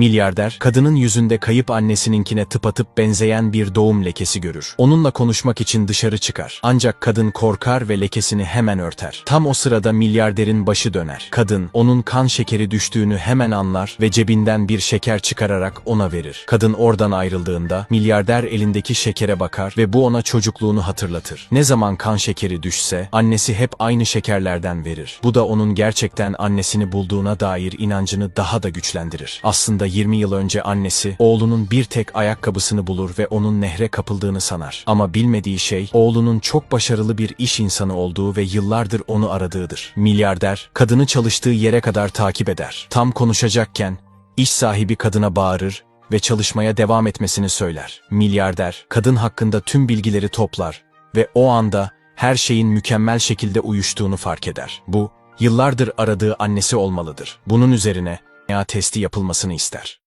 Milyarder, kadının yüzünde kayıp annesininkine tıpatıp benzeyen bir doğum lekesi görür. Onunla konuşmak için dışarı çıkar. Ancak kadın korkar ve lekesini hemen örter. Tam o sırada milyarderin başı döner. Kadın, onun kan şekeri düştüğünü hemen anlar ve cebinden bir şeker çıkararak ona verir. Kadın oradan ayrıldığında, milyarder elindeki şekere bakar ve bu ona çocukluğunu hatırlatır. Ne zaman kan şekeri düşse, annesi hep aynı şekerlerden verir. Bu da onun gerçekten annesini bulduğuna dair inancını daha da güçlendirir. Aslında 20 yıl önce annesi, oğlunun bir tek ayakkabısını bulur ve onun nehre kapıldığını sanar. Ama bilmediği şey, oğlunun çok başarılı bir iş insanı olduğu ve yıllardır onu aradığıdır. Milyarder, kadını çalıştığı yere kadar takip eder. Tam konuşacakken, iş sahibi kadına bağırır ve çalışmaya devam etmesini söyler. Milyarder, kadın hakkında tüm bilgileri toplar ve o anda her şeyin mükemmel şekilde uyuştuğunu fark eder. Bu, yıllardır aradığı annesi olmalıdır. Bunun üzerine DNA testi yapılmasını ister.